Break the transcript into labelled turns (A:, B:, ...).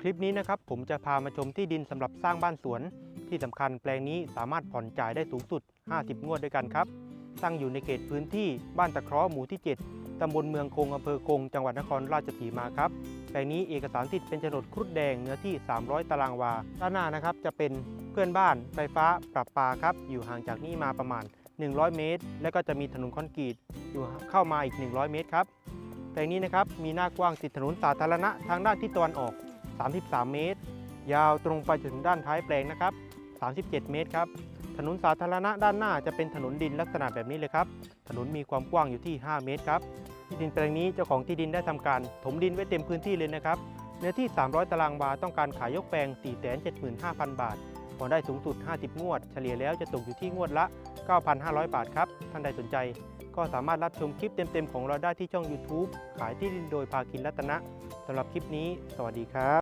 A: คลิปนี้นะครับผมจะพามาชมที่ดินสำหรับสร้างบ้านสวน ที่สำคัญแปลงนี้สามารถผ่อนจ่ายได้สูงสุด 50 งวดด้วยกันครับ ตั้งอยู่ในเขตพื้นที่บ้านตะเคราะห์หมู่ที่ 7ตำบลเมืองคงอำเภอคง จังหวัดนครราชสีมาครับแปลงนี้เอกสารสิทธิ์เป็นโฉนดครุฑแดงเนื้อที่ 300 ตารางวาด้านหน้านะครับจะเป็นเพื่อนบ้านไฟฟ้าประปาครับอยู่ห่างจากนี้มาประมาณ 100 เมตร และก็จะมีถนนคอนกรีตอยู่เข้ามาอีก 100 เมตรครับแปลงนี้นะครับมีหน้ากว้างติดถนนสาธารณะทางด้านทิศตะวันออก 33 เมตร ยาวตรงไปจนถึงด้านท้ายแปลงนะครับ 37 เมตรครับ ถนนสาธารณะด้านหน้าจะเป็นถนนดินลักษณะแบบนี้เลยครับ ถนนมีความกว้างอยู่ที่ 5 เมตรครับ ที่ดินแปลงนี้เจ้าของที่ดินได้ทำการถมดินไว้เต็มพื้นที่เลยนะครับ เนื้อที่ 300 ตารางวา ต้องการขายยกแปลง 475,000 บาทผ่อนได้สูงสุด 50 งวด เฉลี่ยแล้วจะตกอยู่ที่งวดละ 9,500 บาทครับ ท่านใดสนใจ ก็สามารถรับชมคลิปเต็มๆของเราได้ที่ช่อง YouTube ขายที่ดินโดยภาคินรัตนะสำหรับคลิปนี้ สวัสดีครับ